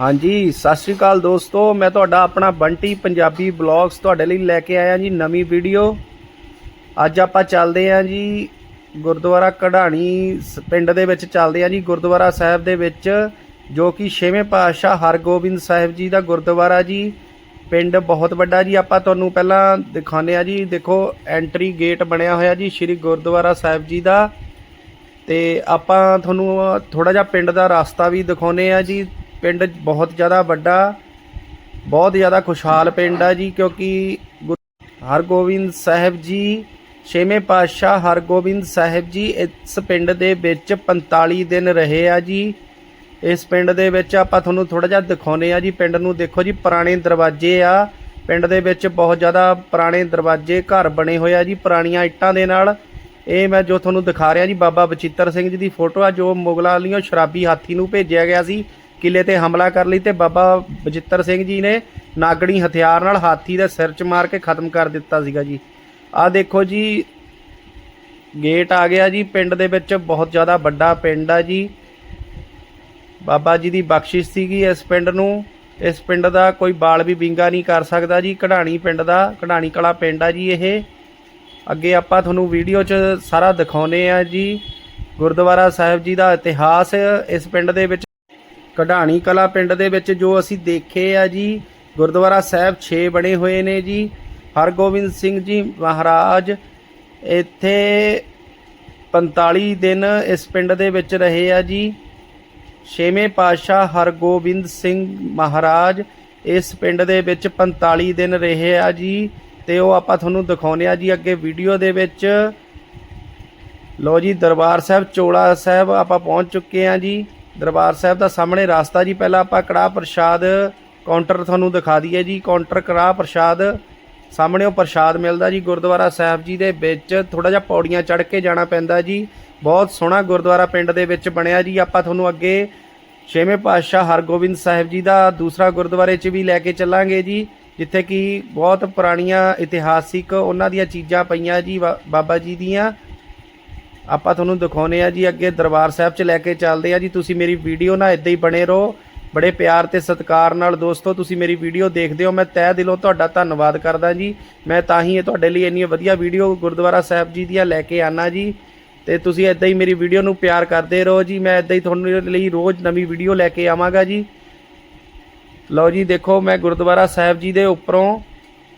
ਹਾਂਜੀ, ਸਤਿ ਸ਼੍ਰੀ ਅਕਾਲ ਦੋਸਤੋ, ਮੈਂ ਤੁਹਾਡਾ ਆਪਣਾ ਬੰਟੀ ਪੰਜਾਬੀ ਬਲੌਗਸ ਤੁਹਾਡੇ ਲਈ ਲੈ ਕੇ ਆਇਆ ਜੀ ਨਵੀਂ ਵੀਡੀਓ। ਅੱਜ ਆਪਾਂ ਚੱਲਦੇ ਆਂ ਜੀ ਗੁਰਦੁਆਰਾ ਕਢਾਣੀ ਸ- ਪਿੰਡ ਦੇ ਵਿੱਚ ਚੱਲਦੇ ਆਂ ਜੀ ਗੁਰਦੁਆਰਾ ਸਾਹਿਬ ਦੇ ਵਿੱਚ, ਜੋ ਕਿ ਛੇਵੇਂ ਪਾਤਸ਼ਾਹ ਹਰਗੋਬਿੰਦ ਸਾਹਿਬ ਜੀ ਦਾ ਗੁਰਦੁਆਰਾ ਜੀ। ਪਿੰਡ ਬਹੁਤ ਵੱਡਾ ਜੀ, ਆਪਾਂ ਤੁਹਾਨੂੰ ਪਹਿਲਾਂ ਦਿਖਾਉਂਦੇ ਆ ਜੀ, ਦੇਖੋ ਐਂਟਰੀ ਗੇਟ ਬਣਿਆ ਹੋਇਆ ਜੀ ਸ੍ਰੀ ਗੁਰਦੁਆਰਾ ਸਾਹਿਬ ਜੀ ਦਾ। ਤੇ ਆਪਾਂ ਤੁਹਾਨੂੰ ਥੋੜਾ ਜਿਹਾ ਪਿੰਡ ਦਾ ਰਸਤਾ ਵੀ ਦਿਖਾਉਨੇ ਆ ਜੀ ਪਿੰਡ ਬਹੁਤ ਜ਼ਿਆਦਾ ਵੱਡਾ, ਬਹੁਤ ਜ਼ਿਆਦਾ ਖੁਸ਼ਹਾਲ ਪਿੰਡ ਆ ਜੀ, ਕਿਉਂਕਿ ਗੁਰ- ਹਰਗੋਬਿੰਦ ਸਾਹਿਬ ਜੀ, ਛੇਵੇਂ ਪਾਤਸ਼ਾਹ ਹਰਗੋਬਿੰਦ ਸਾਹਿਬ ਜੀ ਇਸ ਪਿੰਡ ਦੇ ਵਿੱਚ 45 ਦਿਨ ਰਹੇ ਆ ਜੀ। ਇਸ ਪਿੰਡ ਦੇ ਵਿੱਚ ਆਪਾਂ ਤੁਹਾਨੂੰ ਥੋੜਾ ਜਿਹਾ ਦਿਖਾਉਨੇ ਆ ਜੀ, ਪਿੰਡ ਨੂੰ ਦੇਖੋ ਜੀ, ਪੁਰਾਣੇ ਦਰਵਾਜ਼ੇ ਆ। ਪਿੰਡ ਦੇ ਵਿੱਚ ਬਹੁਤ ਜ਼ਿਆਦਾ ਪੁਰਾਣੇ ਦਰਵਾਜ਼ੇ ਘਰ ਬਣੇ ਹੋਏ ਆ ਜੀ, ਪੁਰਾਣੀਆਂ ਇੱਟਾਂ ਦੇ ਨਾਲ। ਇਹ ਮੈਂ ਜੋ ਤੁਹਾਨੂੰ ਦਿਖਾ ਰਿਹਾ ਜੀ, ਬਾਬਾ ਬਚਿੱਤਰ ਸਿੰਘ ਜੀ ਦੀ ਫੋਟੋ ਆ, ਜੋ ਮੁਗਲਾਂ ਵਾਲੀਆਂ ਸ਼ਰਾਬੀ ਹਾਥੀ ਨੂੰ ਭੇਜਿਆ ਗਿਆ ਸੀ। ਕਿਲੇ ਤੇ ਹਮਲਾ ਕਰ ਲਈ ਤੇ ਬਾਬਾ ਬਜਿੱਤਰ ਸਿੰਘ ਜੀ ਨੇ ਨਾਗਣੀ ਹਥਿਆਰ ਨਾਲ ਹਾਥੀ ਦਾ ਸਿਰ 'ਚ ਮਾਰ ਕੇ ਖਤਮ ਕਰ ਦਿੱਤਾ ਸੀਗਾ ਜੀ। ਆ ਦੇਖੋ ਜੀ, ਗੇਟ ਆ ਗਿਆ ਜੀ, ਪਿੰਡ ਦੇ ਵਿੱਚ ਬਹੁਤ ਜ਼ਿਆਦਾ ਵੱਡਾ ਪਿੰਡ ਆ ਜੀ। ਬਾਬਾ ਜੀ ਦੀ ਬਖਸ਼ਿਸ਼ ਸੀਗੀ ਇਸ ਪਿੰਡ ਨੂੰ। ਇਸ ਪਿੰਡ ਦਾ ਕੋਈ ਬਾਲ ਵੀ ਵਿੰਗਾ ਨਹੀਂ ਕਰ ਸਕਦਾ ਜੀ। ਕਢਾਣੀ ਪਿੰਡ ਦਾ, ਕਢਾਣੀ ਕਲਾ ਪਿੰਡ ਆ ਜੀ ਇਹ। ਅੱਗੇ ਆਪਾਂ ਤੁਹਾਨੂੰ ਵੀਡੀਓ 'ਚ ਸਾਰਾ ਦਿਖਾਉਨੇ ਆ ਜੀ। ਗੁਰਦੁਆਰਾ ਸਾਹਿਬ ਜੀ ਦਾ ਇਤਿਹਾਸ ਇਸ ਪਿੰਡ ਦੇ ਵਿੱਚ ਕਢਾਣੀ ਕਲਾ ਪਿੰਡ ਦੇ ਵਿੱਚ ਜੋ ਅਸੀਂ ਦੇਖੇ ਆ ਜੀ, ਗੁਰਦੁਆਰਾ ਸਾਹਿਬ 6 ਬਣੇ ਹੋਏ ਨੇ ਜੀ, ਹਰਗੋਬਿੰਦ ਸਿੰਘ ਜੀ ਮਹਾਰਾਜ ਇੱਥੇ 45 ਦਿਨ ਇਸ ਪਿੰਡ ਦੇ ਵਿੱਚ ਰਹੇ ਆ ਜੀ। ਛੇਵੇਂ ਪਾਤਸ਼ਾਹ ਹਰਗੋਬਿੰਦ ਸਿੰਘ ਮਹਾਰਾਜ ਇਸ ਪਿੰਡ ਦੇ ਵਿੱਚ 45 ਦਿਨ ਰਹੇ ਆ ਜੀ ਤੇ ਉਹ ਆਪਾਂ ਤੁਹਾਨੂੰ ਦਿਖਾਉਨੇ ਆ ਜੀ ਅੱਗੇ ਵੀਡੀਓ ਦੇ ਵਿੱਚ। ਲੋ ਜੀ ਦਰਬਾਰ ਸਾਹਿਬ, ਚੋਲਾ ਸਾਹਿਬ ਆਪਾਂ ਪਹੁੰਚ ਚੁੱਕੇ ਆ ਜੀ। ਦਰਬਾਰ ਸਾਹਿਬ ਦਾ ਸਾਹਮਣੇ ਰਸਤਾ ਜੀ, ਪਹਿਲਾਂ ਆਪਾਂ ਕੜਾਹ ਪ੍ਰਸ਼ਾਦ ਕਾਊਂਟਰ ਤੁਹਾਨੂੰ ਦਿਖਾ ਦਈਏ ਜੀ, ਕਾਊਂਟਰ ਕੜਾਹ ਪ੍ਰਸ਼ਾਦ ਸਾਹਮਣੇ ਉਹ ਪ੍ਰਸ਼ਾਦ ਮਿਲਦਾ ਜੀ, ਗੁਰਦੁਆਰਾ ਸਾਹਿਬ ਜੀ ਦੇ ਵਿੱਚ ਥੋੜਾ ਜਿਹਾ ਪੌੜੀਆਂ ਚੜ੍ਹ ਕੇ ਜਾਣਾ ਪੈਂਦਾ ਜੀ, ਬਹੁਤ ਸੋਹਣਾ ਗੁਰਦੁਆਰਾ ਪਿੰਡ ਦੇ ਵਿੱਚ ਬਣਿਆ ਜੀ, ਆਪਾਂ ਤੁਹਾਨੂੰ ਅੱਗੇ ਛੇਵੇਂ ਪਾਤਸ਼ਾਹ ਹਰਗੋਬਿੰਦ ਸਾਹਿਬ ਜੀ ਦਾ ਦੂਸਰਾ ਗੁਰਦੁਆਰੇ 'ਚ ਵੀ ਲੈ ਕੇ ਚੱਲਾਂਗੇ ਜੀ, ਜਿੱਥੇ ਕਿ ਬਹੁਤ ਪੁਰਾਣੀਆਂ ਇਤਿਹਾਸਿਕ ਉਹਨਾਂ ਦੀਆਂ ਚੀਜ਼ਾਂ ਪਈਆਂ ਜੀ, ਬਾ- ਬਾਬਾ ਜੀ ਦੀਆਂ ਆਪਾਂ ਤੁਹਾਨੂੰ ਦਿਖਾਉਨੇ ਆ ਜੀ ਅੱਗੇ ਦਰਬਾਰ ਸਾਹਿਬ 'ਚ ਲੈ ਕੇ ਚੱਲਦੇ ਆ ਜੀ। ਤੁਸੀਂ ਮੇਰੀ ਵੀਡੀਓ ਨਾਲ ਇਦਾਂ ਹੀ ਬਣੇ ਰਹੋ। ਬੜੇ ਪਿਆਰ ਤੇ ਸਤਿਕਾਰ ਨਾਲ ਦੋਸਤੋ, ਤੁਸੀਂ ਮੇਰੀ ਵੀਡੀਓ ਦੇਖਦੇ ਹੋ। ਮੈਂ ਤਹਿ ਦਿਲੋਂ ਤੁਹਾਡਾ ਧੰਨਵਾਦ ਕਰਦਾ ਜੀ। ਮੈਂ ਤਾਂ ਹੀ ਇਹ ਤੁਹਾਡੇ ਲਈ ਇੰਨੀ ਵਧੀਆ ਵੀਡੀਓ ਗੁਰਦੁਆਰਾ ਸਾਹਿਬ ਜੀ ਦੀਆਂ ਲੈ ਕੇ ਆਨਾ ਜੀ। ਤੇ ਤੁਸੀਂ ਇਦਾਂ ਹੀ ਮੇਰੀ ਵੀਡੀਓ ਨੂੰ ਪਿਆਰ ਕਰਦੇ ਰਹੋ ਜੀ। ਮੈਂ ਇਦਾਂ ਹੀ ਤੁਹਾਨੂੰ ਲਈ ਰੋਜ਼ ਨਵੀਂ ਵੀਡੀਓ ਲੈ ਕੇ ਆਵਾਂਗਾ ਜੀ। ਲਓ ਜੀ, ਦੇਖੋ ਮੈਂ ਗੁਰਦੁਆਰਾ ਸਾਹਿਬ ਜੀ ਦੇ ਉੱਪਰੋਂ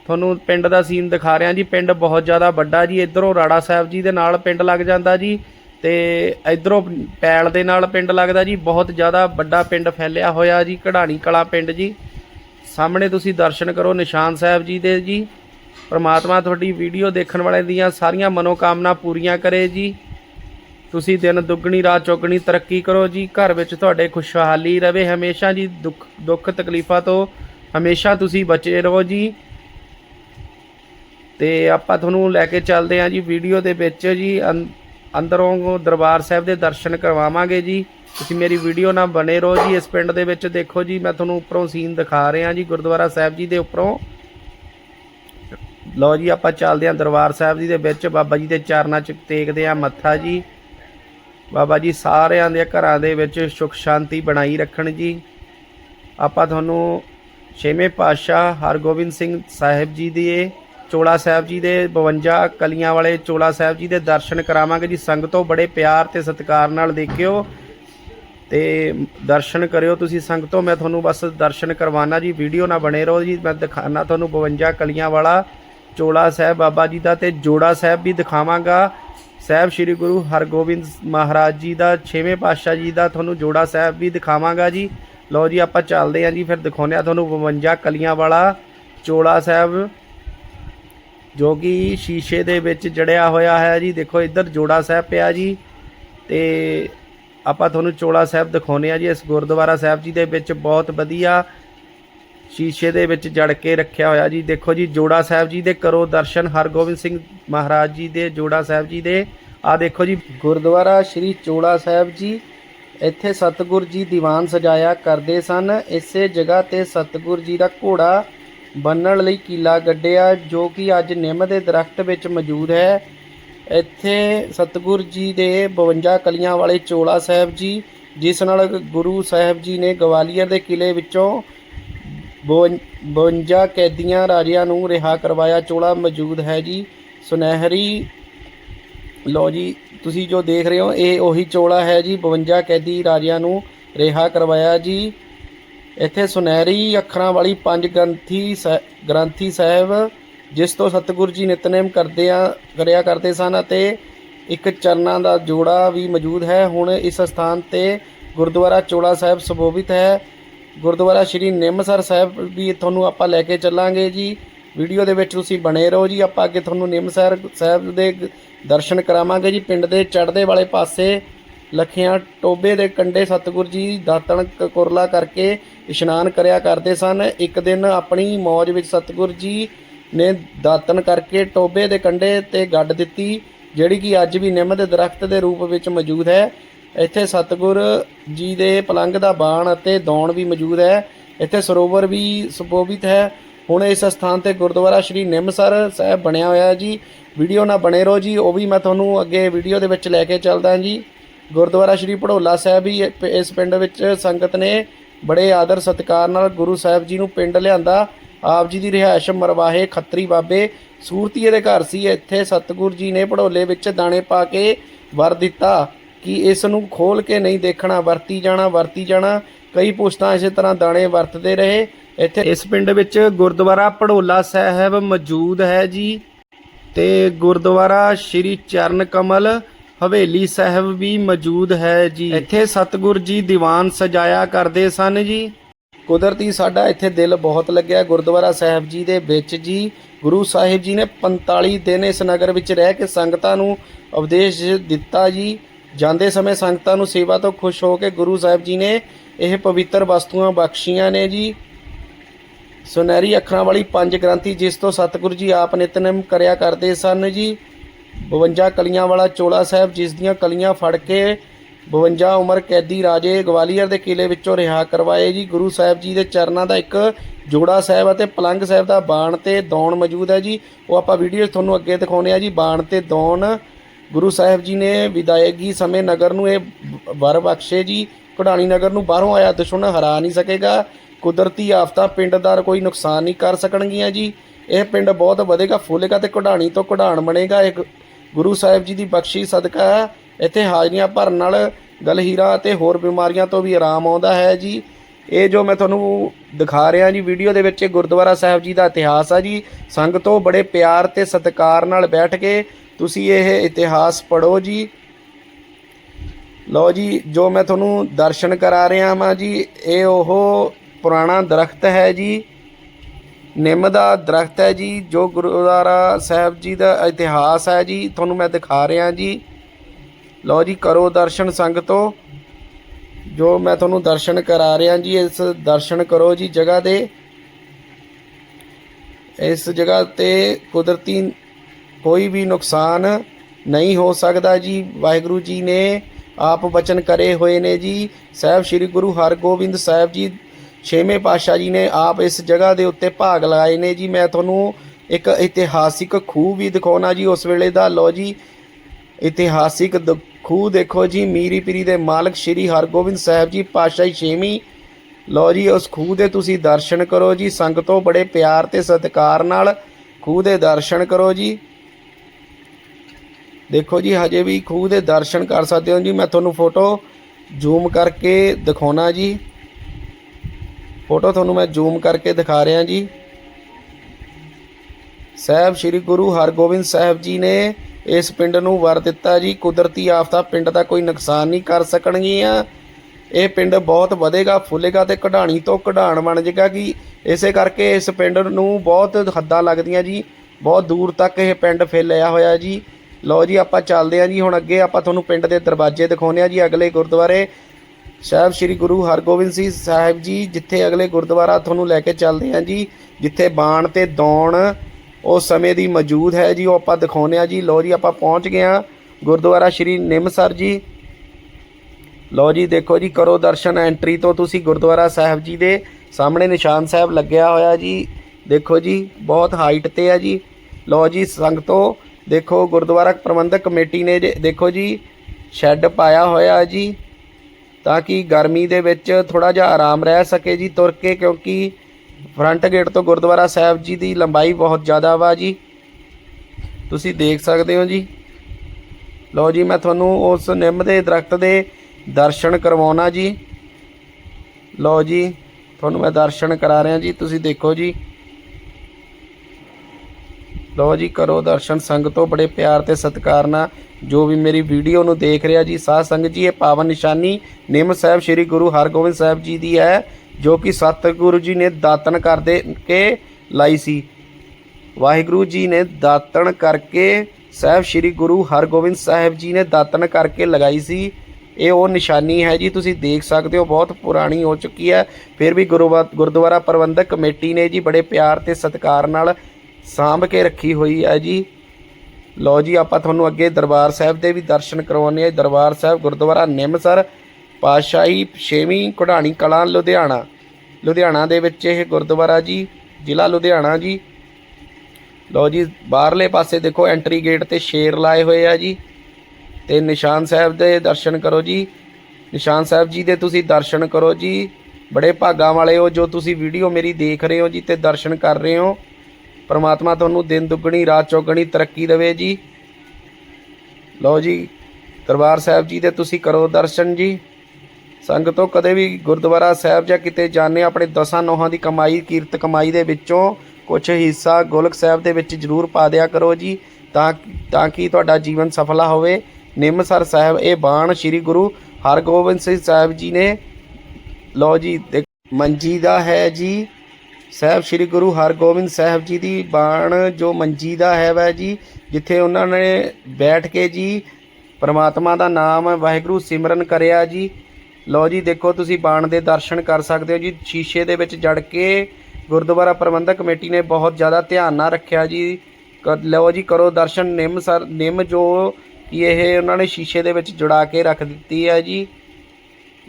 ਤੁਹਾਨੂੰ ਪਿੰਡ ਦਾ ਸੀਨ ਦਿਖਾ ਰਿਹਾ ਜੀ। ਪਿੰਡ ਬਹੁਤ ਜ਼ਿਆਦਾ ਵੱਡਾ ਜੀ। ਇਧਰੋਂ ਰਾੜਾ ਸਾਹਿਬ ਜੀ ਦੇ ਨਾਲ ਪਿੰਡ ਲੱਗ ਜਾਂਦਾ ਜੀ ਤੇ ਇਧਰੋਂ ਪੈਲ ਦੇ ਨਾਲ ਪਿੰਡ ਲੱਗਦਾ ਜੀ। ਬਹੁਤ ਜ਼ਿਆਦਾ ਵੱਡਾ ਪਿੰਡ ਫੈਲਿਆ ਹੋਇਆ ਜੀ, ਕਢਾਣੀ ਕਲਾ ਪਿੰਡ ਜੀ। ਸਾਹਮਣੇ ਤੁਸੀਂ ਦਰਸ਼ਨ ਕਰੋ ਨਿਸ਼ਾਨ ਸਾਹਿਬ ਜੀ ਦੇ ਜੀ। ਪਰਮਾਤਮਾ ਤੁਹਾਡੀ ਵੀਡੀਓ ਦੇਖਣ ਵਾਲੇ ਦੀਆਂ ਸਾਰੀਆਂ ਮਨੋਕਾਮਨਾ ਪੂਰੀਆਂ ਕਰੇ ਜੀ। ਤੁਸੀਂ ਦਿਨ ਦੁੱਗਣੀ, ਰਾਤ ਚੌਗਣੀ ਤਰੱਕੀ ਕਰੋ ਜੀ। ਘਰ ਵਿੱਚ ਤੁਹਾਡੇ ਖੁਸ਼ਹਾਲੀ ਰਵੇ ਹਮੇਸ਼ਾ ਜੀ। ਦੁੱਖ ਦੁੱਖ ਤਕਲੀਫਾਂ ਤੋਂ ਹਮੇਸ਼ਾ ਤੁਸੀਂ ਬਚੇ ਰਹੋ ਜੀ। ਤੇ ਆਪਾਂ ਤੁਹਾਨੂੰ ਲੈ ਕੇ ਚੱਲਦੇ ਹਾਂ ਜੀ ਵੀਡੀਓ ਦੇ ਵਿੱਚ ਜੀ, ਅੰ- ਅੰਦਰੋਂ ਦਰਬਾਰ ਸਾਹਿਬ ਦੇ ਦਰਸ਼ਨ ਕਰਵਾਵਾਂਗੇ ਜੀ। ਤੁਸੀਂ ਮੇਰੀ ਵੀਡੀਓ ਨਾਲ ਬਣੇ ਰਹੋ ਜੀ, ਇਸ ਪਿੰਡ ਦੇ ਵਿੱਚ ਦੇਖੋ ਜੀ, ਮੈਂ ਤੁਹਾਨੂੰ ਉੱਪਰੋਂ ਸੀਨ ਦਿਖਾ ਰਿਹਾ ਜੀ, ਗੁਰਦੁਆਰਾ ਸਾਹਿਬ ਜੀ ਦੇ ਉੱਪਰੋਂ। ਲਓ ਜੀ, ਆਪਾਂ ਚੱਲਦੇ ਹਾਂ ਦਰਬਾਰ ਸਾਹਿਬ ਜੀ ਦੇ ਵਿੱਚ, ਬਾਬਾ ਜੀ ਦੇ ਚਰਨਾਂ 'ਚ ਟੇਕਦੇ ਹਾਂ ਮੱਥਾ ਜੀ। ਬਾਬਾ ਜੀ ਸਾਰਿਆਂ ਦੇ ਘਰਾਂ ਦੇ ਵਿੱਚ ਸੁਖ ਸ਼ਾਂਤੀ ਬਣਾਈ ਰੱਖਣ ਜੀ। ਆਪਾਂ ਤੁਹਾਨੂੰ ਛੇਵੇਂ ਪਾਤਸ਼ਾਹ ਹਰਗੋਬਿੰਦ ਸਿੰਘ ਸਾਹਿਬ ਜੀ ਦੇ ਚੋਲਾ ਸਾਹਿਬ ਜੀ ਦੇ 52 ਕਲੀਆਂ ਵਾਲੇ ਚੋਲਾ ਸਾਹਿਬ ਜੀ ਦੇ ਦਰਸ਼ਨ ਕਰਾਵਾਂਗੇ ਜੀ। ਸੰਗਤੋਂ ਬੜੇ ਪਿਆਰ ਤੇ ਸਤਿਕਾਰ ਨਾਲ ਦੇਖਿਓ ਤੇ ਦਰਸ਼ਨ ਕਰਿਓ ਤੁਸੀਂ ਸੰਗਤੋਂ ਮੈਂ ਤੁਹਾਨੂੰ ਬਸ ਦਰਸ਼ਨ ਕਰਵਾਉਣਾ ਜੀ, ਵੀਡੀਓ ਨਾ ਬਣੇ ਰਹੋ ਜੀ। ਮੈਂ ਦਿਖਾਣਾ ਤੁਹਾਨੂੰ 52 ਕਲੀਆਂ ਵਾਲਾ ਚੋਲਾ ਸਾਹਿਬ ਬਾਬਾ ਜੀ ਦਾ ਤੇ ਜੋੜਾ ਸਾਹਿਬ ਵੀ ਦਿਖਾਵਾਂਗਾ। ਸਾਹਿਬ ਸ੍ਰੀ ਗੁਰੂ ਹਰਗੋਬਿੰਦ ਮਹਾਰਾਜ ਜੀ ਦਾ 6ਵੇਂ ਪਾਤਸ਼ਾਹ ਜੀ ਦਾ ਤੁਹਾਨੂੰ ਜੋੜਾ ਸਾਹਿਬ ਵੀ ਦਿਖਾਵਾਂਗਾ ਜੀ। ਲਓ ਜੀ ਆਪਾਂ ਚੱਲਦੇ ਆਂ ਜੀ, ਫਿਰ ਦਿਖਾਉਂਦੇ ਆ ਤੁਹਾਨੂੰ 52 ਕਲੀਆਂ ਵਾਲਾ ਚੋਲਾ ਸਾਹਿਬ। ਜੋ ਕਿ ਸ਼ੀਸ਼ੇ ਦੇ ਵਿੱਚ ਜੜਿਆ ਹੋਇਆ ਹੈ ਜੀ। ਦੇਖੋ, ਇੱਧਰ ਜੋੜਾ ਸਾਹਿਬ ਪਿਆ ਜੀ ਤੇ ਆਪਾਂ ਤੁਹਾਨੂੰ ਚੋਲਾ ਸਾਹਿਬ ਦਿਖਾਉਨੇ ਆ ਜੀ। ਇਸ ਗੁਰਦੁਆਰਾ ਸਾਹਿਬ ਜੀ ਦੇ ਵਿੱਚ ਬਹੁਤ ਵਧੀਆ ਸ਼ੀਸ਼ੇ ਦੇ ਵਿੱਚ ਜੜ ਕੇ ਰੱਖਿਆ ਹੋਇਆ ਜੀ। ਦੇਖੋ ਜੀ, ਜੋੜਾ ਸਾਹਿਬ ਜੀ ਦੇ ਕਰੋ ਦਰਸ਼ਨ ਹਰਗੋਬਿੰਦ ਸਿੰਘ ਮਹਾਰਾਜ ਜੀ ਦੇ, ਜੋੜਾ ਸਾਹਿਬ ਜੀ ਦੇ। ਆ ਦੇਖੋ ਜੀ, ਗੁਰਦੁਆਰਾ ਸ਼੍ਰੀ ਚੋਲਾ ਸਾਹਿਬ ਜੀ, ਇੱਥੇ ਸਤਿਗੁਰ ਜੀ ਦੀਵਾਨ ਸਜਾਇਆ ਕਰਦੇ ਸਨ। ਇਸੇ ਜਗ੍ਹਾ ਤੇ ਸਤਿਗੁਰ ਜੀ ਦਾ ਘੋੜਾ ਬੰਨਣ ਲਈ ਕਿਲਾ ਗੱਡਿਆ, ਜੋ ਕਿ ਅੱਜ ਨਿੰਮ ਦੇ ਦਰਖਤ ਵਿੱਚ ਮੌਜੂਦ ਹੈ। ਇੱਥੇ ਸਤਿਗੁਰ ਜੀ ਦੇ 52 ਕਲੀਆਂ ਵਾਲੇ ਚੋਲਾ ਸਾਹਿਬ ਜੀ, ਜਿਸ ਨਾਲ ਗੁਰੂ ਸਾਹਿਬ ਜੀ ਨੇ ਗਵਾਲੀਅਰ ਦੇ ਕਿਲੇ ਵਿੱਚੋਂ 52 ਕੈਦੀਆਂ ਰਾਜਿਆਂ ਨੂੰ ਰਿਹਾ ਕਰਵਾਇਆ। ਚੋਲਾ ਮੌਜੂਦ ਹੈ ਜੀ। ਸੁਨਹਿਰੀ, ਲਓ ਜੀ, ਤੁਸੀਂ ਜੋ ਦੇਖ ਰਹੇ ਹੋ, ਇਹ ਉਹੀ ਚੋਲਾ ਹੈ ਜੀ। 52 ਕੈਦੀ ਰਾਜਿਆਂ ਨੂੰ ਰਿਹਾ ਕਰਵਾਇਆ ਜੀ। ਇੱਥੇ ਸੁਨਹਿਰੀ ਅੱਖਰਾਂ ਵਾਲੀ ਪੰਜ ਗ੍ਰੰਥੀ ਸਹਿ- ਗ੍ਰੰਥੀ ਸਾਹਿਬ, ਜਿਸ ਤੋਂ ਸਤਿਗੁਰ ਜੀ ਨਿਤਨੇਮ ਕਰਦੇ ਆ, ਕਰਿਆ ਕਰਦੇ ਸਨ ਅਤੇ ਇੱਕ ਚਰਨਾਂ ਦਾ ਜੋੜਾ ਵੀ ਮੌਜੂਦ ਹੈ। ਹੁਣ ਇਸ ਸਥਾਨ ਤੇ ਗੁਰਦੁਆਰਾ ਚੋਲਾ ਸਾਹਿਬ ਸੁਭੋਭਿਤ ਹੈ। ਗੁਰਦੁਆਰਾ ਸ਼੍ਰੀ ਨਿੰਮਸਰ ਸਾਹਿਬ ਵੀ ਤੁਹਾਨੂੰ ਆਪਾਂ ਲੈ ਕੇ ਚੱਲਾਂਗੇ ਜੀ। ਵੀਡੀਓ ਦੇ ਵਿੱਚ ਤੁਸੀਂ ਬਣੇ ਰਹੋ ਜੀ। ਆਪਾਂ ਅੱਗੇ ਤੁਹਾਨੂੰ ਨਿੰਮਸਰ ਸਾਹਿਬ ਦੇ ਦਰਸ਼ਨ ਕਰਾਵਾਂਗੇ ਜੀ। ਪਿੰਡ ਦੇ ਚੜ੍ਹਦੇ ਵਾਲੇ ਪਾਸੇ ਲਖੀਆਂ ਟੋਬੇ ਦੇ ਕੰਡੇ ਸਤਿਗੁਰ ਜੀ ਦਾਤਣ ਕ- ਕੁਰਲਾ ਕਰਕੇ ਇਸ਼ਨਾਨ ਕਰਿਆ ਕਰਦੇ ਸਨ। ਇੱਕ ਦਿਨ ਆਪਣੀ ਮੌਜ ਵਿੱਚ ਸਤਿਗੁਰ ਜੀ ਨੇ ਦਾਤਣ ਕਰਕੇ ਟੋਬੇ ਦੇ ਕੰਡੇ ਤੇ ਗੱਡ ਦਿੱਤੀ, ਜਿਹੜੀ ਕਿ ਅੱਜ ਵੀ ਨਿੰਮ ਦੇ ਦਰਖਤ ਦੇ ਰੂਪ ਵਿੱਚ ਮੌਜੂਦ ਹੈ। ਇੱਥੇ ਸਤਿਗੁਰ ਜੀ ਦੇ ਪਲੰਗ ਦਾ ਬਾਣ ਅਤੇ ਦੌਣ ਵੀ ਮੌਜੂਦ ਹੈ। ਇੱਥੇ ਸਰੋਵਰ ਵੀ ਸੁਪੋਭਿਤ ਹੈ। ਹੁਣ ਇਸ ਸਥਾਨ ਤੇ ਗੁਰਦੁਆਰਾ ਸ਼੍ਰੀ ਨਿੰਮਸਰ ਸਾਹਿਬ ਬਣਿਆ ਹੋਇਆ ਹੈ ਜੀ। ਵੀਡੀਓ ਨਾਲ ਬਣੇ ਰਹੋ ਜੀ, ਉਹ ਵੀ ਮੈਂ ਤੁਹਾਨੂੰ ਅੱਗੇ ਵੀਡੀਓ ਦੇ ਵਿੱਚ ਲੈ ਕੇ ਚੱਲਦਾ ਜੀ। ਗੁਰਦੁਆਰਾ ਸ਼੍ਰੀ ਭੜੋਲਾ ਸਾਹਿਬ ਹੀ ਇਸ ਪਿੰਡ ਵਿੱਚ ਸੰਗਤ ਨੇ ਬੜੇ ਆਦਰ ਸਤਿਕਾਰ ਨਾਲ ਗੁਰੂ ਸਾਹਿਬ ਜੀ ਨੂੰ ਪਿੰਡ ਲਿਆਂਦਾ। ਆਪ ਜੀ ਦੀ ਰਿਹਾਇਸ਼ ਮਰਵਾਹੇ ਖੱਤਰੀ ਬਾਬੇ। ਸੂਰਤੀਏ ਦੇ ਘਰ ਸੀ ਇੱਥੇ। ਸਤਿਗੁਰ ਜੀ ਨੇ ਭੜੋਲੇ ਵਿੱਚ ਦਾਣੇ ਪਾ ਕੇ ਵਰ ਦਿੱਤਾ ਕਿ ਇਸ ਨੂੰ ਖੋਲ ਕੇ ਨਹੀਂ ਦੇਖਣਾ, ਵਰਤੀ ਜਾਣਾ ਵਰਤੀ ਜਾਣਾ। ਕਈ ਪੁਸ਼ਤਾਂ ਇਸੇ ਤਰ੍ਹਾਂ ਦਾਣੇ ਵਰਤਦੇ ਰਹੇ। ਇੱਥੇ ਇਸ ਪਿੰਡ ਵਿੱਚ ਗੁਰਦੁਆਰਾ ਭੜੋਲਾ ਸਾਹਿਬ ਮੌਜੂਦ ਹੈ ਜੀ। ਤੇ ਗੁਰਦੁਆਰਾ ਸ਼੍ਰੀ ਚਰਨ ਕਮਲ ਹਵੇਲੀ ਸਾਹਿਬ ਵੀ ਮੌਜੂਦ ਹੈ ਜੀ। ਇੱਥੇ ਸਤਿਗੁਰ ਜੀ ਦੀਵਾਨ ਸਜਾਇਆ ਕਰਦੇ ਸਨ ਜੀ। ਕੁਦਰਤੀ ਸਾਡਾ ਇੱਥੇ ਦਿਲ ਬਹੁਤ ਲੱਗਿਆ ਗੁਰਦੁਆਰਾ ਸਾਹਿਬ ਜੀ ਦੇ ਵਿੱਚ ਜੀ। ਗੁਰੂ ਸਾਹਿਬ ਜੀ ਨੇ 45 ਦਿਨ ਇਸ ਨਗਰ ਵਿੱਚ ਰਹਿ ਕੇ ਸੰਗਤਾਂ ਨੂੰ ਉਪਦੇਸ਼ ਦਿੱਤਾ ਜੀ। ਜਾਂਦੇ ਸਮੇਂ ਸੰਗਤਾਂ ਨੂੰ ਸੇਵਾ ਤੋਂ ਖੁਸ਼ ਹੋ ਕੇ ਗੁਰੂ ਸਾਹਿਬ ਜੀ ਨੇ ਇਹ ਪਵਿੱਤਰ ਵਸਤੂਆਂ ਬਖਸ਼ੀਆਂ ਨੇ ਜੀ। ਸੁਨਹਿਰੀ ਅੱਖਰਾਂ ਵਾਲੀ ਪੰਜ ਗ੍ਰੰਥੀ ਜਿਸ ਤੋਂ ਸਤਿਗੁਰੂ ਜੀ ਆਪ ਨਿਤਨੇਮ ਕਰਿਆ ਕਰਦੇ ਸਨ ਜੀ। 52 ਕਲੀਆਂ ਵਾਲਾ ਚੋਲਾ ਸਾਹਿਬ, ਜਿਸ ਦੀਆਂ ਕਲੀਆਂ ਫੜ ਕੇ 52 ਉਮਰ ਕੈਦੀ ਰਾਜੇ ਗਵਾਲੀਅਰ ਦੇ ਕਿਲੇ ਵਿੱਚੋਂ ਰਿਹਾ ਕਰਵਾਏ ਜੀ। ਗੁਰੂ ਸਾਹਿਬ ਜੀ ਦੇ ਚਰਨਾਂ ਦਾ ਇੱਕ ਜੋੜਾ ਸਾਹਿਬ ਅਤੇ ਪਲੰਗ ਸਾਹਿਬ ਦਾ ਬਾਣ ਤੇ ਦੌਣ ਮੌਜੂਦ ਹੈ ਜੀ। ਉਹ ਆਪਾਂ ਵੀਡੀਓ 'ਚ ਤੁਹਾਨੂੰ ਅੱਗੇ ਦਿਖਾਉਨੇ ਆ ਜੀ। ਬਾਣ ਤੇ ਦੌਣ। ਗੁਰੂ ਸਾਹਿਬ ਜੀ ਨੇ ਵਿਦਾਇਗੀ ਸਮੇਂ ਨਗਰ ਨੂੰ ਇਹ ਵਰ ਬਖਸ਼ੇ ਜੀ। ਕਢਾਣੀ ਨਗਰ ਨੂੰ ਬਾਹਰੋਂ ਆਇਆ ਦੁਸ਼ਮਣ ਹਰਾ ਨਹੀਂ ਸਕੇਗਾ। ਕੁਦਰਤੀ ਆਫਤਾਂ ਪਿੰਡ ਦਾ ਕੋਈ ਨੁਕਸਾਨ ਨਹੀਂ ਕਰ ਸਕਣਗੀਆਂ ਜੀ। ਇਹ ਪਿੰਡ ਬਹੁਤ ਵਧੇਗਾ, ਫੁੱਲੇਗਾ ਤੇ ਕਢਾਣੀ ਤੋਂ ਕਢਾਣ ਬਣੇਗਾ। ਇੱਕ ਗੁਰੂ ਸਾਹਿਬ ਜੀ ਦੀ ਬਖਸ਼ੀ ਸਦਕਾ ਇੱਥੇ ਹਾਜ਼ਰੀਆਂ ਭਰਨ ਨਾਲ ਗਲਹੀਰਾ ਅਤੇ ਹੋਰ ਬਿਮਾਰੀਆਂ ਤੋਂ ਵੀ ਆਰਾਮ ਆਉਂਦਾ ਹੈ ਜੀ। ਇਹ ਜੋ ਮੈਂ ਤੁਹਾਨੂੰ ਦਿਖਾ ਰਿਹਾ ਜੀ, ਵੀਡੀਓ ਦੇ ਵਿੱਚ ਗੁਰਦੁਆਰਾ ਸਾਹਿਬ ਜੀ ਦਾ ਇਤਿਹਾਸ ਆ ਜੀ। ਸੰਗਤੋਂ ਬੜੇ ਪਿਆਰ ਤੇ ਸਤਿਕਾਰ ਨਾਲ ਬੈਠ ਕੇ ਤੁਸੀਂ ਇਹ ਇਤਿਹਾਸ ਪੜੋ ਜੀ। ਲਓ ਜੀ, ਜੋ ਮੈਂ ਤੁਹਾਨੂੰ ਦਰਸ਼ਨ ਕਰਾ ਰਿਹਾ ਹਾਂ ਜੀ, ਇਹ ਉਹ ਪੁਰਾਣਾ ਦਰਖਤ ਹੈ ਜੀ। ਨਿੰਮ ਦਾ ਦਰਖਤ ਹੈ ਜੀ, ਜੋ ਗੁਰਦੁਆਰਾ ਸਾਹਿਬ ਜੀ ਦਾ ਇਤਿਹਾਸ ਹੈ ਜੀ, ਤੁਹਾਨੂੰ ਮੈਂ ਦਿਖਾ ਰਿਹਾ ਜੀ। ਲਓ ਜੀ, ਕਰੋ ਦਰਸ਼ਨ ਸੰਗਤੋ। ਜੋ ਮੈਂ ਤੁਹਾਨੂੰ ਦਰਸ਼ਨ ਕਰਾ ਰਿਹਾ ਜੀ, ਇਸ ਦਰਸ਼ਨ ਕਰੋ ਜੀ ਜਗ੍ਹਾ ਦੇ। ਇਸ ਜਗ੍ਹਾ ਤੇ ਕੁਦਰਤੀ ਕੋਈ ਵੀ ਨੁਕਸਾਨ ਨਹੀਂ ਹੋ ਸਕਦਾ ਜੀ। ਵਾਹਿਗੁਰੂ ਜੀ ਨੇ ਆਪ ਬਚਨ ਕਰੇ ਹੋਏ ਨੇ ਜੀ। ਸਾਹਿਬ, ਸ੍ਰੀ ਗੁਰੂ ਹਰਗੋਬਿੰਦ ਸਾਹਿਬ ਜੀ ਛੇਵੇਂ ਪਾਤਸ਼ਾਹ ਜੀ ਨੇ ਆਪ ਇਸ ਜਗ੍ਹਾ ਦੇ ਉੱਤੇ ਭਾਗ ਲਗਾਏ ਨੇ ਜੀ। ਮੈਂ ਤੁਹਾਨੂੰ ਇੱਕ ਇਤਿਹਾਸਿਕ ਖੂਹ ਵੀ ਦਿਖਾਉਣਾ ਜੀ ਉਸ ਵੇਲੇ ਦਾ। ਲਓ ਜੀ, ਇਤਿਹਾਸਿਕ ਦ- ਖੂਹ ਦੇਖੋ ਜੀ ਮੀਰੀ ਪੀਰੀ ਦੇ ਮਾਲਕ ਸ੍ਰੀ ਹਰਗੋਬਿੰਦ ਸਾਹਿਬ ਜੀ, ਪਾਤਸ਼ਾਹੀ ਛੇਵੀਂ। ਲਓ ਜੀ, ਉਸ ਖੂਹ ਦੇ ਤੁਸੀਂ ਦਰਸ਼ਨ ਕਰੋ ਜੀ, ਸੰਗਤੋਂ ਬੜੇ ਪਿਆਰ ਤੇ ਸਤਿਕਾਰ ਨਾਲ ਖੂਹ ਦੇ ਦਰਸ਼ਨ ਕਰੋ ਜੀ। ਦੇਖੋ ਜੀ, ਹਜੇ ਵੀ ਖੂਹ ਦੇ ਦਰਸ਼ਨ ਕਰ ਸਕਦੇ ਹੋ ਜੀ। ਮੈਂ ਤੁਹਾਨੂੰ ਫੋਟੋ ਜ਼ੂਮ ਕਰਕੇ ਦਿਖਾਉਣਾ ਜੀ। ਫੋਟੋ ਤੁਹਾਨੂੰ ਮੈਂ ਜ਼ੂਮ ਕਰਕੇ ਦਿਖਾ ਰਿਹਾ ਜੀ। ਸਾਹਿਬ ਸ੍ਰੀ ਗੁਰੂ ਹਰਗੋਬਿੰਦ ਸਾਹਿਬ ਜੀ ਨੇ ਇਸ ਪਿੰਡ ਨੂੰ ਵਰ ਦਿੱਤਾ ਜੀ। ਕੁਦਰਤੀ ਆਫਤਾਂ ਪਿੰਡ ਦਾ ਕੋਈ ਨੁਕਸਾਨ ਨਹੀਂ ਕਰ ਸਕਣਗੀਆਂ। ਇਹ ਪਿੰਡ ਬਹੁਤ ਵਧੇਗਾ, ਫੁੱਲੇਗਾ ਤੇ ਕਢਾਣੀ ਤੋਂ ਕਢਾਣ ਬਣ ਜਾਏਗਾ ਕਿ ਇਸੇ ਕਰਕੇ ਇਸ ਪਿੰਡ ਨੂੰ ਬਹੁਤ ਹੱਦਾਂ ਲੱਗਦੀਆਂ ਜੀ। ਬਹੁਤ ਦੂਰ ਤੱਕ ਇਹ ਪਿੰਡ ਫੈਲਿਆ ਹੋਇਆ ਜੀ। ਲਓ ਜੀ, ਆਪਾਂ ਚੱਲਦੇ ਹਾਂ ਜੀ। ਹੁਣ ਅੱਗੇ ਆਪਾਂ ਤੁਹਾਨੂੰ ਪਿੰਡ ਦੇ ਦਰਵਾਜ਼ੇ ਦਿਖਾਉਂਦੇ ਹਾਂ ਜੀ। ਅਗਲੇ ਗੁਰਦੁਆਰੇ ਸਾਹਿਬ, ਸ੍ਰੀ ਗੁਰੂ ਹਰਗੋਬਿੰਦ ਸਿੰਘ ਸਾਹਿਬ ਜੀ, ਜਿੱਥੇ ਅਗਲੇ ਗੁਰਦੁਆਰਾ ਤੁਹਾਨੂੰ ਲੈ ਕੇ ਚੱਲਦੇ ਹਾਂ ਜੀ, ਜਿੱਥੇ ਬਾਣ ਤੇ ਦੌਣ ਉਸ ਸਮੇਂ ਦੀ ਮੌਜੂਦ ਹੈ ਜੀ, ਉਹ ਆਪਾਂ ਦਿਖਾਉਂਦੇ ਹਾਂ ਜੀ। ਲਓ ਜੀ, ਆਪਾਂ ਪਹੁੰਚ ਗਏ ਹਾਂ ਗੁਰਦੁਆਰਾ ਸ਼੍ਰੀ ਨਿੰਮਸਰ ਜੀ। ਲਓ ਜੀ, ਦੇਖੋ ਜੀ, ਕਰੋ ਦਰਸ਼ਨ ਐਂਟਰੀ ਤੋਂ ਤੁਸੀਂ ਗੁਰਦੁਆਰਾ ਸਾਹਿਬ ਜੀ ਦੇ ਸਾਹਮਣੇ ਨਿਸ਼ਾਨ ਸਾਹਿਬ ਲੱਗਿਆ ਹੋਇਆ ਜੀ। ਦੇਖੋ ਜੀ, ਬਹੁਤ ਹਾਈਟ ਤੇ ਆ ਜੀ। ਲਓ ਜੀ, ਸੰਗਤੋ, ਦੇਖੋ ਗੁਰਦੁਆਰਾ ਪ੍ਰਬੰਧਕ ਕਮੇਟੀ ਨੇ ਜੇ- ਦੇਖੋ ਜੀ, ਸ਼ੈੱਡ ਪਾਇਆ ਹੋਇਆ ਜੀ। ਤਾਂ ਕਿ ਗਰਮੀ ਦੇ ਵਿੱਚ ਥੋੜਾ ਜਿਹਾ ਆਰਾਮ ਰਹਿ ਸਕੇ ਜੀ ਤੁਰ ਕੇ, ਕਿਉਂਕਿ ਫਰੰਟ ਗੇਟ ਤੋਂ ਗੁਰਦੁਆਰਾ ਸਾਹਿਬ ਜੀ ਦੀ ਲੰਬਾਈ ਬਹੁਤ ਜ਼ਿਆਦਾ ਵਾ ਜੀ। ਤੁਸੀਂ ਦੇਖ ਸਕਦੇ ਹੋ ਜੀ। ਲਓ ਜੀ, ਮੈਂ ਤੁਹਾਨੂੰ ਉਸ ਨਿੰਮ ਦੇ ਦਰਖਤ ਦੇ ਦਰਸ਼ਨ ਕਰਵਾਉਣਾ ਜੀ। ਲਓ ਜੀ, ਤੁਹਾਨੂੰ ਮੈਂ ਦਰਸ਼ਨ ਕਰਾ ਰਿਹਾ ਜੀ। ਤੁਸੀਂ ਦੇਖੋ ਜੀ ਲਓ ਜੀ, ਕਰੋ ਦਰਸ਼ਨ ਸੰਗਤੋਂ ਬੜੇ ਪਿਆਰ ਤੇ ਸਤਿਕਾਰ ਨਾਲ ਜੋ ਵੀ ਮੇਰੀ ਵੀਡੀਓ ਨੂੰ ਦੇਖ ਰਿਹਾ ਜੀ, ਸਾਧ ਸੰਗਤ ਜੀ, ਇਹ ਪਾਵਨ ਨਿਸ਼ਾਨੀ ਨਿੰਮ ਸਾਹਿਬ ਸ੍ਰੀ ਗੁਰੂ ਹਰਗੋਬਿੰਦ ਸਾਹਿਬ ਜੀ ਦੀ ਹੈ, ਜੋ ਕਿ ਸਤਿਗੁਰੂ ਜੀ ਨੇ ਦਾਤਨ ਕਰਦੇ ਕੇ ਲਾਈ ਸੀ। ਵਾਹਿਗੁਰੂ ਜੀ ਨੇ ਦਾਤਣ ਕਰਕੇ ਸਾਹਿਬ ਸ੍ਰੀ ਗੁਰੂ ਹਰਗੋਬਿੰਦ ਸਾਹਿਬ ਜੀ ਨੇ ਦਾਤਣ ਕਰਕੇ ਲਗਾਈ ਸੀ। ਇਹ ਉਹ ਨਿਸ਼ਾਨੀ ਹੈ ਜੀ, ਤੁਸੀਂ ਦੇਖ ਸਕਦੇ ਹੋ, ਬਹੁਤ ਪੁਰਾਣੀ ਹੋ ਚੁੱਕੀ ਹੈ। ਫਿਰ ਵੀ ਗੁਰੂਵਾ- ਗੁਰਦੁਆਰਾ ਪ੍ਰਬੰਧਕ ਕਮੇਟੀ ਨੇ ਜੀ ਬੜੇ ਪਿਆਰ ਤੇ ਸਤਿਕਾਰ ਨਾਲ ਸਾਂਭ ਕੇ ਰੱਖੀ ਹੋਈ ਹੈ ਜੀ। ਲਓ ਜੀ, ਆਪਾਂ ਤੁਹਾਨੂੰ ਅੱਗੇ ਦਰਬਾਰ ਸਾਹਿਬ ਦੇ ਵੀ ਦਰਸ਼ਨ ਕਰਵਾਉਣੇ ਆ ਦਰਬਾਰ ਸਾਹਿਬ ਗੁਰਦੁਆਰਾ ਨਿੰਮਸਰ, ਪਾਤਸ਼ਾਹੀ ਛੇਵੀਂ ਕਢਾਣੀ ਕਲਾਂ ਲੁਧਿਆਣਾ। ਲੁਧਿਆਣਾ ਦੇ ਵਿੱਚ ਇਹ ਗੁਰਦੁਆਰਾ ਜੀ, ਜ਼ਿਲ੍ਹਾ ਲੁਧਿਆਣਾ ਜੀ। ਲਓ ਜੀ, ਬਾਹਰਲੇ ਪਾਸੇ ਦੇਖੋ, ਐਂਟਰੀ ਗੇਟ ਤੇ ਸ਼ੇਰ ਲਾਏ ਹੋਏ ਆ ਜੀ। ਤੇ ਨਿਸ਼ਾਨ ਸਾਹਿਬ ਦੇ ਦਰਸ਼ਨ ਕਰੋ ਜੀ। ਨਿਸ਼ਾਨ ਸਾਹਿਬ ਜੀ ਦੇ ਤੁਸੀਂ ਦਰਸ਼ਨ ਕਰੋ ਜੀ। ਬੜੇ ਭਾਗਾਂ ਵਾਲੇ ਹੋ ਜੋ ਤੁਸੀਂ ਵੀਡੀਓ ਮੇਰੀ ਦੇਖ ਰਹੇ ਹੋ ਜੀ ਤੇ ਦਰਸ਼ਨ ਕਰ ਰਹੇ ਹੋ। ਪਰਮਾਤਮਾ ਤੁਹਾਨੂੰ ਦਿਨ ਦੁੱਗਣੀ, ਰਾਤ ਚੌਗਣੀ ਤਰੱਕੀ ਦੇਵੇ ਜੀ। ਲਓ ਜੀ, ਦਰਬਾਰ ਸਾਹਿਬ ਜੀ ਦੇ ਤੁਸੀਂ ਕਰੋ ਦਰਸ਼ਨ ਜੀ। ਸੰਗਤੋਂ ਕਦੇ ਵੀ ਗੁਰਦੁਆਰਾ ਸਾਹਿਬ ਜਾਂ ਕਿਤੇ ਜਾਂਦੇ ਆਪਣੇ ਦਸਾਂ ਨੋਹਾਂ ਦੀ ਕਮਾਈ, ਕੀਰਤ ਕਮਾਈ ਦੇ ਵਿੱਚੋਂ ਕੁਝ ਹਿੱਸਾ ਗੋਲਕ ਸਾਹਿਬ ਦੇ ਵਿੱਚ ਜ਼ਰੂਰ ਪਾ ਦਿਆ ਕਰੋ ਜੀ, ਤਾਂ ਤਾਂ ਕਿ ਤੁਹਾਡਾ ਜੀਵਨ ਸਫਲਾ ਹੋਵੇ। ਨਿੰਮਸਰ ਸਾਹਿਬ, ਇਹ ਬਾਣ ਸ੍ਰੀ ਗੁਰੂ ਹਰਗੋਬਿੰਦ ਸਿੰਘ ਸਾਹਿਬ ਜੀ ਨੇ ਲਓ ਜੀ ਮੰਜੀ ਦਾ ਹੈ ਜੀ। ਸਾਹਿਬ, ਸ੍ਰੀ ਗੁਰੂ ਹਰਗੋਬਿੰਦ ਸਾਹਿਬ ਜੀ ਦੀ ਬਾਣ ਜੋ ਮੰਜੀ ਦਾ ਹੈ ਵੈ ਜੀ, ਜਿੱਥੇ ਉਹਨਾਂ ਨੇ ਬੈਠ ਕੇ ਜੀ ਪਰਮਾਤਮਾ ਦਾ ਨਾਮ ਵਾਹਿਗੁਰੂ ਸਿਮਰਨ ਕਰਿਆ ਜੀ। ਲਓ ਜੀ, ਦੇਖੋ ਤੁਸੀਂ ਬਾਣ ਦੇ ਦਰਸ਼ਨ ਕਰ ਸਕਦੇ ਹੋ ਜੀ। ਸ਼ੀਸ਼ੇ ਦੇ ਵਿੱਚ ਜੜ ਕੇ ਗੁਰਦੁਆਰਾ ਪ੍ਰਬੰਧਕ ਕਮੇਟੀ ਨੇ ਬਹੁਤ ਜ਼ਿਆਦਾ ਧਿਆਨ ਨਾਲ ਰੱਖਿਆ ਜੀ। ਕਰ- ਲਓ ਜੀ, ਕਰੋ ਦਰਸ਼ਨ, ਨਿੰਮ ਸਰ, ਨਿੰਮ ਜੋ ਕਿ ਇਹ ਉਹਨਾਂ ਨੇ ਸ਼ੀਸ਼ੇ ਦੇ ਵਿੱਚ ਜੁੜਾ ਕੇ ਰੱਖ ਦਿੱਤੀ ਹੈ ਜੀ।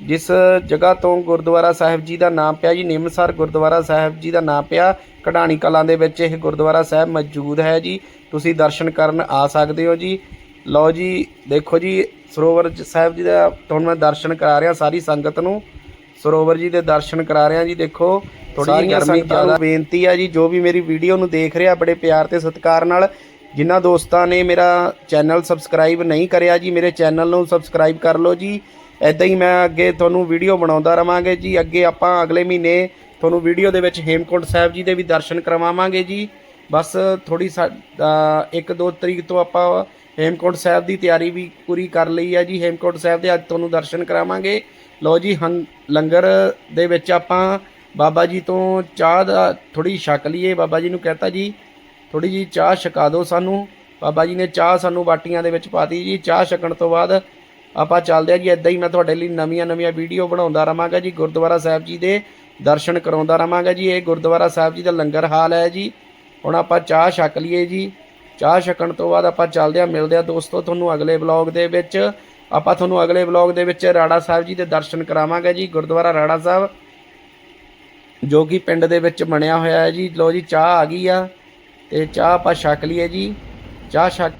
ਜਿਸ ਜਗ੍ਹਾ ਤੋਂ ਗੁਰਦੁਆਰਾ ਸਾਹਿਬ ਜੀ ਦਾ ਨਾਮ ਪਿਆ ਜੀ ਨਿੰਮਸਰ ਗੁਰਦੁਆਰਾ ਸਾਹਿਬ ਜੀ ਦਾ ਨਾਮ ਪਿਆ ਕਢਾਣੀ ਕਲਾਂ ਦੇ ਵਿੱਚ ਇਹ ਗੁਰਦੁਆਰਾ ਸਾਹਿਬ ਮੌਜੂਦ ਹੈ ਜੀ। ਤੁਸੀਂ ਦਰਸ਼ਨ ਕਰਨ ਆ ਸਕਦੇ ਹੋ ਜੀ। ਲਓ ਜੀ ਦੇਖੋ ਜੀ ਸਰੋਵਰ ਸਾਹਿਬ ਜੀ ਦਾ ਤੁਹਾਨੂੰ ਮੈਂ ਦਰਸ਼ਨ ਕਰਾ ਰਿਹਾ ਸਾਰੀ ਸੰਗਤ ਨੂੰ। ਸਰੋਵਰ ਜੀ ਦੇ ਦਰਸ਼ਨ ਕਰਾ ਰਿਹਾ ਜੀ ਦੇਖੋ ਥੋੜੀ ਜਿਹੀ ਗਰਮੀ ਜ਼ਿਆਦਾ ਬੇਨਤੀ ਹੈ ਜੀ ਜੋ ਵੀ ਮੇਰੀ ਵੀਡੀਓ ਨੂੰ ਦੇਖ ਰਿਹਾ ਬੜੇ ਪਿਆਰ ਤੇ ਸਤਿਕਾਰ ਨਾਲ ਜਿਨ੍ਹਾਂ ਦੋਸਤਾਂ ਨੇ ਮੇਰਾ ਚੈਨਲ ਸਬਸਕ੍ਰਾਈਬ ਨਹੀਂ ਕਰਿਆ ਜੀ ਮੇਰੇ ਚੈਨਲ ਨੂੰ ਸਬਸਕ੍ਰਾਈਬ ਕਰ ਲਓ ਜੀ। ਐਦਾਂ ਹੀ ਮੈਂ ਅੱਗੇ ਤੁਹਾਨੂੰ ਵੀਡੀਓ ਬਣਾਉਂਦਾ ਰਵਾਂਗੇ ਜੀ। ਅੱਗੇ ਆਪਾਂ ਅਗਲੇ ਮਹੀਨੇ ਤੁਹਾਨੂੰ ਵੀਡੀਓ ਦੇ ਵਿੱਚ ਹੇਮਕੁੰਟ ਸਾਹਿਬ ਜੀ ਦੇ ਵੀ ਦਰਸ਼ਨ ਕਰਵਾਵਾਂਗੇ ਜੀ। ਬਸ ਥੋੜੀ 1-2 ਤਰੀਕ ਤੋਂ ਆਪਾਂ ਹੇਮਕੁੰਟ ਸਾਹਿਬ ਦੀ ਤਿਆਰੀ ਵੀ ਪੂਰੀ ਕਰ ਲਈ ਹੈ ਜੀ। ਹੇਮਕੁੰਟ ਸਾਹਿਬ ਦੇ ਅੱਜ ਤੁਹਾਨੂੰ ਦਰਸ਼ਨ ਕਰਾਵਾਂਗੇ। ਲਓ ਜੀ, ਹੰ- ਲੰਗਰ ਦੇ ਵਿੱਚ ਆਪਾਂ ਬਾਬਾ ਜੀ ਤੋਂ ਚਾਹ ਦਾ ਥੋੜੀ ਛਕ ਲਈਏ। ਬਾਬਾ ਜੀ ਨੂੰ ਕਹਤਾ ਜੀ ਥੋੜੀ ਜੀ ਚਾਹ ਛਕਾ ਦਿਓ ਸਾਨੂੰ। ਬਾਬਾ ਜੀ ਨੇ ਚਾਹ ਸਾਨੂੰ ਬਾਟੀਆਂ ਦੇ ਵਿੱਚ ਪਾਤੀ ਜੀ। ਚਾਹ ਛਕਣ ਤੋਂ ਬਾਅਦ ਆਪਾਂ ਚੱਲਦੇ ਆ ਜੀ ਇਦਾਂ ਹੀ ਮੈਂ ਤੁਹਾਡੇ ਲਈ ਨਵੀਆਂ ਨਵੀਆਂ ਵੀਡੀਓ ਬਣਾਉਂਦਾ ਰਹਾਂਗਾ ਜੀ, ਗੁਰਦੁਆਰਾ ਸਾਹਿਬ ਜੀ ਦੇ ਦਰਸ਼ਨ ਕਰਾਉਂਦਾ ਰਹਾਂਗਾ ਜੀ। ਇਹ ਗੁਰਦੁਆਰਾ ਸਾਹਿਬ ਜੀ ਦਾ ਲੰਗਰ ਹਾਲ ਹੈ ਜੀ। ਹੁਣ ਆਪਾਂ ਚਾਹ ਛਕ ਲਈਏ ਜੀ। ਚਾਹ ਛਕਣ ਤੋਂ ਬਾਅਦ ਆਪਾਂ ਚੱਲਦੇ ਆ ਮਿਲਦੇ ਆ ਦੋਸਤੋ ਤੁਹਾਨੂੰ ਅਗਲੇ ਵਲੌਗ ਦੇ ਵਿੱਚ। ਆਪਾਂ ਤੁਹਾਨੂੰ ਅਗਲੇ ਵਲੌਗ ਦੇ ਵਿੱਚ ਰਾੜਾ ਸਾਹਿਬ ਜੀ ਦੇ ਦਰਸ਼ਨ ਕਰਾਵਾਂਗੇ ਜੀ, ਗੁਰਦੁਆਰਾ ਰਾੜਾ ਸਾਹਿਬ, ਜੋ ਕਿ ਪਿੰਡ ਦੇ ਵਿੱਚ ਬਣਿਆ ਹੋਇਆ ਹੈ ਜੀ। ਲੋ ਜੀ, ਚਾਹ ਆ ਗਈ ਆ ਤੇ ਚਾਹ ਆਪਾਂ ਛਕ ਲਈਏ ਜੀ। ਚਾਹ ਛਕ